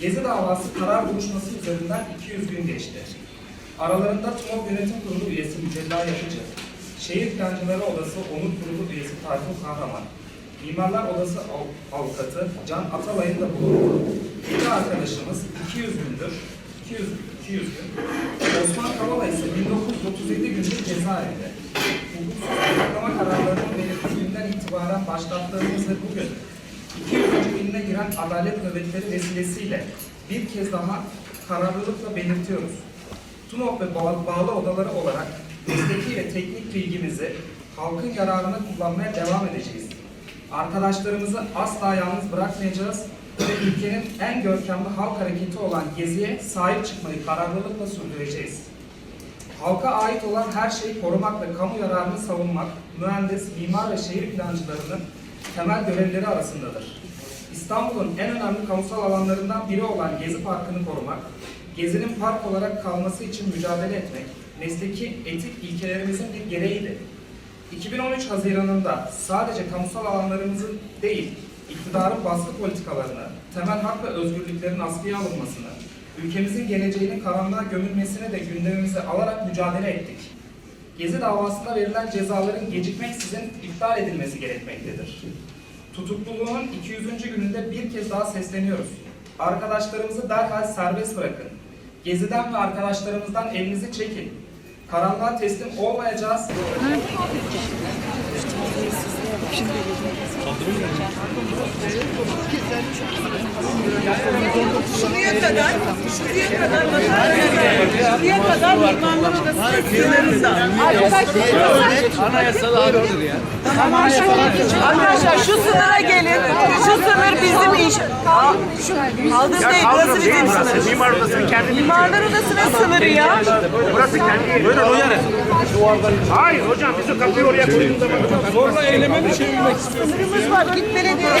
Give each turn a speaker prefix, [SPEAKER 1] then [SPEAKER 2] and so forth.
[SPEAKER 1] Gezi davası karar buluşması üzerinden 200 gün geçti. Aralarında TUMOP Yönetim Kurulu üyesi Mücella Yapıcı, Şehir Plancıları Odası Onur Kurulu üyesi Tayfun Kahraman, Mimarlar Odası Av- Avukatı Can Atalay'ın da bulunduğu iki arkadaşımız 200 gündür, 200, 200 gün, Osman Kavala ise 1937 gündür cezaevinde. Hukuksuz tutuklama kararlarının belirtildiğinden itibaren başlattığımız bugün 200. gününe giren adalet nöbetleri vesilesiyle bir kez daha kararlılıkla belirtiyoruz. TUMOP ve bağ- bağlı odaları olarak mesleki ve teknik bilgimizi halkın yararına kullanmaya devam edeceğiz. Arkadaşlarımızı asla yalnız bırakmayacağız ve ülkenin en görkemli halk hareketi olan Gezi'ye sahip çıkmayı kararlılıkla sürdüreceğiz. Halka ait olan her şeyi korumak ve kamu yararını savunmak, mühendis, mimar ve şehir plancılarının temel görevleri arasındadır. İstanbul'un en önemli kamusal alanlarından biri olan Gezi Parkı'nı korumak, Gezi'nin park olarak kalması için mücadele etmek, mesleki etik ilkelerimizin bir gereğidir. 2013 Haziran'ında sadece kamusal alanlarımızın değil, iktidarın baskı politikalarını, temel hak ve özgürlüklerin askıya alınmasını, ülkemizin geleceğinin karanlığa gömülmesini de gündemimize alarak mücadele ettik. Gezi davasında verilen cezaların gecikmeksizin iptal edilmesi gerekmektedir. Tutukluluğun 200. gününde bir kez daha sesleniyoruz. Arkadaşlarımızı derhal serbest bırakın. Geziden ve arkadaşlarımızdan elinizi çekin. Karanlığa teslim olmayacağız.
[SPEAKER 2] Şuraya kadar, kadar Şuraya kadar mimarlar odası sınırında.
[SPEAKER 3] Anayasal hakkıdır ya.
[SPEAKER 2] Arkadaşlar şu sınıra gelin. Şu sınır bizim iş. Şu kaldırım değil, burası bizim sınır.
[SPEAKER 4] Mimar Odası'nın kendi
[SPEAKER 2] Mimarlar odasının sınırı ya.
[SPEAKER 4] Burası kendi yeri. Buyurun o yere. Hayır hocam biz o kapıyı oraya koyduğumuz zaman
[SPEAKER 3] Zorla eyleme mi çevirmek istiyorsun?
[SPEAKER 2] Sınırımız var. Git belediyeye